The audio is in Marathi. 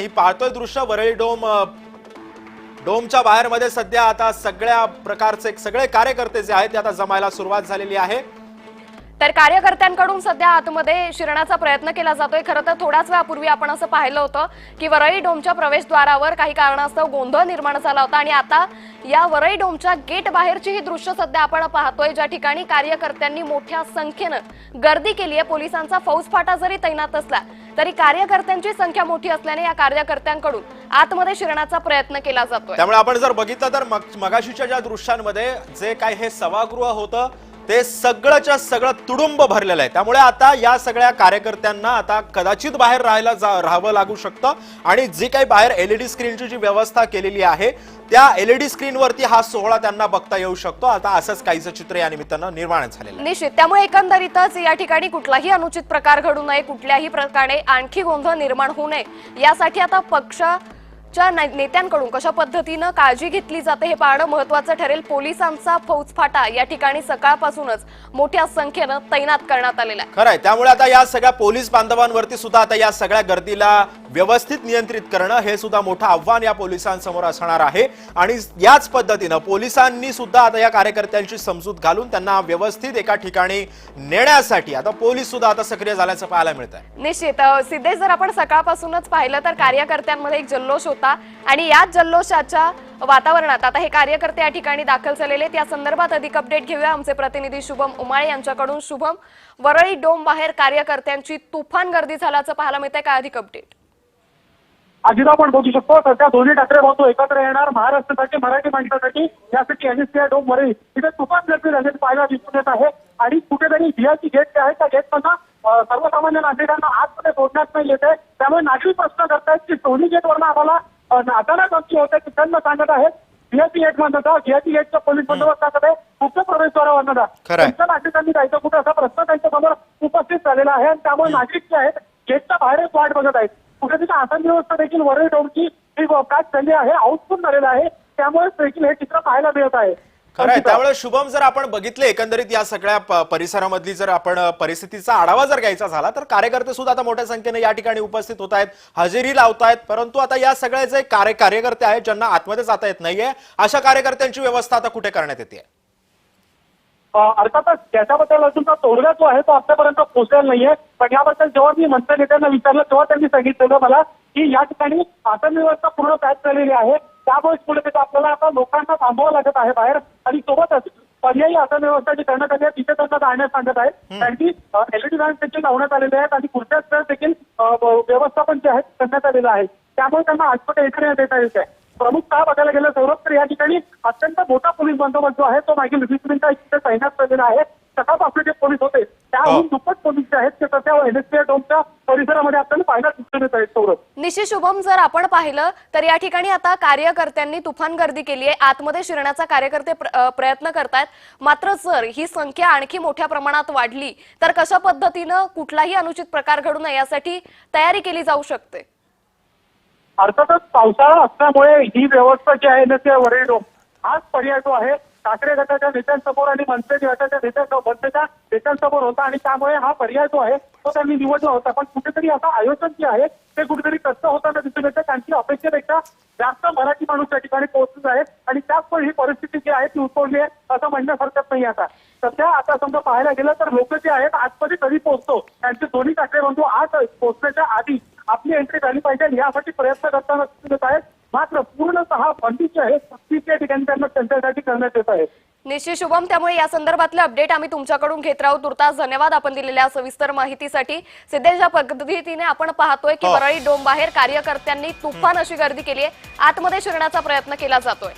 ही पाहतोय दृश्य वरळी डोम डोमच्या बाहेरमध्ये सध्या आता सगळ्या प्रकारचे सगळे कार्यकर्ते जे आहेत ते आता जमायला सुरुवात झालेली आहे. तर कार्यकर्त्यांकडून सध्या आतमध्ये शिरण्याचा प्रयत्न केला जातोय. खरं तर थोड्याच वेळापूर्वी आपण असं पाहिलं होतं की वरळी डोमच्या प्रवेशद्वारावर काही कारणास्तव गोंधळ निर्माण झाला होता आणि आता या वरळी डोमच्या गेट बाहेरची ही दृश्य सध्या आपण पाहतोय ज्या ठिकाणी कार्यकर्त्यांनी मोठ्या संख्येनं गर्दी केली आहे. पोलिसांचा फौजफाटा जरी तैनात असला तरी कार्यकर्त्यांची संख्या मोठी असल्याने या कार्यकर्त्यांकडून आतमध्ये शिरण्याचा प्रयत्न केला जातोय. त्यामुळे आपण जर बघितलं तर मगाशीच्या ज्या दृश्यांमध्ये जे काय हे सभागृह होतं ते सगळंच्या सगळं तुडुंब भरलेलं आहे. त्यामुळे आता या सगळ्या कार्यकर्त्यांना आता कदाचित बाहेर राहायला जा- राहावं लागू शकतं. आणि जी काही बाहेर एलईडी स्क्रीनची जी व्यवस्था केलेली आहे त्या एलईडी स्क्रीनवरती हा सोहळा त्यांना बघता येऊ शकतो. आता असंच काहीचं चित्र या निमित्तानं निर्माण झालेलं निश्चित. त्यामुळे एकंदरीतच या ठिकाणी कुठलाही अनुचित प्रकार घडू नये कुठल्याही प्रकारे आणखी गोंधळ निर्माण होऊ नये. यासाठी आता पक्ष च्या नेत्यांकडून कशा पद्धतीनं काळजी घेतली जाते हे पाहणं महत्वाचं ठरेल. पोलिसांचा फौजफाटा या ठिकाणी सकाळपासूनच मोठ्या संख्येनं तैनात करण्यात आलेला आहे. खरंय त्यामुळे आता या सगळ्या पोलीस बांधवांवरती सुद्धा आता या सगळ्या गर्दीला व्यवस्थित नियंत्रित करणं हे सुद्धा मोठं आव्हान या पोलिसांसमोर असणार आहे. आणि याच पद्धतीनं पोलिसांनी सुद्धा आता या कार्यकर्त्यांची समजूत घालून त्यांना व्यवस्थित एका ठिकाणी नेण्यासाठी आता पोलीस सुद्धा आता सक्रिय झाल्याचं पाहायला मिळत आहे निश्चित सिद्धेश जर आपण सकाळपासूनच पाहिलं तर कार्यकर्त्यांमध्ये एक जल्लोष होता. आणि याच जल्लोषाच्या वातावरणात आता हे कार्यकर्ते या ठिकाणी दाखल झालेले त्या संदर्भात अधिक अपडेट घेऊया आमचे प्रतिनिधी शुभम उमाळे यांच्याकडून. शुभम वरळी डोम बाहेर कार्यकर्त्यांची तुफान गर्दी झाल्याचं पाहायला मिळतंय. काय अधिक अपडेट अजित आपण बघू शकतो. सध्या दोन्ही ठाकरे बंधू एकत्र येणार महाराष्ट्रासाठी मराठी माणसासाठी. यासाठी एनएससीआय डोममध्ये तिथे तुफान गर्दी झालेली पाहायला दिसून येत आहे. आणि कुठेतरी व्हीआयपी गेट जे आहे त्या गेटमधनं सर्वसामान्य नागरिकांना आतमध्ये सोडण्यात नाही येते त्यामुळे नागरिक प्रश्न करतायत की दोन्ही गेटवरनं आम्हाला अचानक आमची होते की त्यांना सांगत आहेत. व्हीआयपी गेट जा व्हीआयपी गेटच्या पोलीस बंदोबस्त टाकत आहे. मुख्य प्रवेशद्वारावरनं जा. त्यांच्या नागरिकांनी जायचं कुठे असा प्रश्न त्यांच्यासमोर उपस्थित झालेला आहे. आणि त्यामुळे नागरिक जे आहेत गेटच्या बाहेरच वाट बघत आहेत. कुठे तिथे आसन व्यवस्था देखील वरळी डोमची ही पॅच झाली आहे आउटपूट झालेलं आहे. त्यामुळे देखील हे चित्र पाहायला मिळत आहे. खरंय त्यामुळे शुभम जर आपण बघितले एकंदरीत या सगळ्या परिसरामधली जर आपण परिस्थितीचा आढावा जर घ्यायचा झाला तर कार्यकर्ते सुद्धा आता मोठ्या संख्येने या ठिकाणी उपस्थित होत आहेत हजेरी लावतायत परंतु आता या सगळ्या जे कार्य कार्यकर्ते आहेत ज्यांना आतमध्ये जाता येत नाहीये अशा कार्यकर्त्यांची व्यवस्था आता कुठे करण्यात येते? अर्थातच त्याच्याबद्दल अजून तोडगा जो आहे तो आतापर्यंत पोहोचलेला नाहीये. पण याबद्दल जेव्हा मी मंत्री नेत्यांना विचारलं तेव्हा त्यांनी सांगितलेलं मला की या ठिकाणी आसन व्यवस्था पूर्ण पॅच झालेली आहे. त्यामुळे पुढे तिथे आपल्याला आता लोकांना थांबावं लागत आहे बाहेर. आणि सोबतच पर्यायी आसन व्यवस्था जी करण्यात आली आहे तिथे त्यांना जाण्यास सांगत आहेत त्यांची एलईडी व्हॅन देखील लावण्यात आलेले आहेत आणि पुढच्या देखील व्यवस्थापन जे आहे करण्यात आलेलं आहे. त्यामुळे त्यांना आजपर्यंत एंट्री देता येत आहे. प्रमुख काय बघायला गेलं सौरभ तर या ठिकाणी अत्यंत मोठा पोलीस बंदोबस्त जो आहे तो मागील वीस मिनिटं इथे तैनात झालेला आहे सकाळपासून जे पोलीस होते त्याहून हो. दुप्पट पोलीस जे आहेत ते सध्या एनएसपी डोमच्या परिसरामध्ये आपल्याला पाहायला दिसून येत आहेत सौरभ. निश्चित शुभम जर आपण पाहिलं तर या ठिकाणी आता कार्यकर्त्यांनी तुफान गर्दी केली आहे. आतमध्ये शिरण्याचा कार्यकर्ते प्रयत्न करतायत. मात्र जर ही संख्या आणखी मोठ्या प्रमाणात वाढली तर कशा पद्धतीनं कुठलाही अनुचित प्रकार घडू नये यासाठी तयारी केली जाऊ शकते? अर्थातच पावसाळा असल्यामुळे ही व्यवस्था जी आहे ना त्या वरील हाच पर्याय जो आहे ठाकरे गटाच्या नेत्यांसमोर आणि मनसे गटाच्या नेत्यांसमोर मनसेच्या नेत्यांसमोर होता आणि त्यामुळे हा पर्याय जो आहे तो त्यांनी निवडला होता. पण कुठेतरी आता आयोजन जे आहे ते कुठेतरी कसं होताना दिसून येतं. त्यांची अपेक्षेपेक्षा जास्त मराठी माणूस त्या ठिकाणी पोहोचत आहे आणि त्याचमुळे ही परिस्थिती जी आहे ती उद्भवली आहे असं म्हणण्यास हरकत नाही आता. सध्या आता समजा पाहायला गेलं तर लोक जे आहेत आतमध्ये कधी पोहोचतो. त्यांचे दोन्ही ठाकरे बंधू आज पोहोचण्याच्या आधी आपली एंट्री झाली पाहिजे. यासाठी प्रयत्न करताना दिसून येत आहेत. मात्र पूर्णतः बंदी जी आहे सक्तीच्या ठिकाणी त्यांना त्यांच्यासाठी करण्यात येत आहे. निश्चित शुभम त्यामुळे या संदर्भातले अपडेट आम्ही तुमच्याकडून घेत राहू. तुर्तास धन्यवाद आपण दिलेल्या सविस्तर माहितीसाठी. सिद्धेश ज्या पद्धतीने आपण पाहतोय की हो. वरळी डोम बाहेर कार्यकर्त्यांनी तुफान अशी गर्दी केली आहे. आतमध्ये शिरण्याचा प्रयत्न केला जातोय.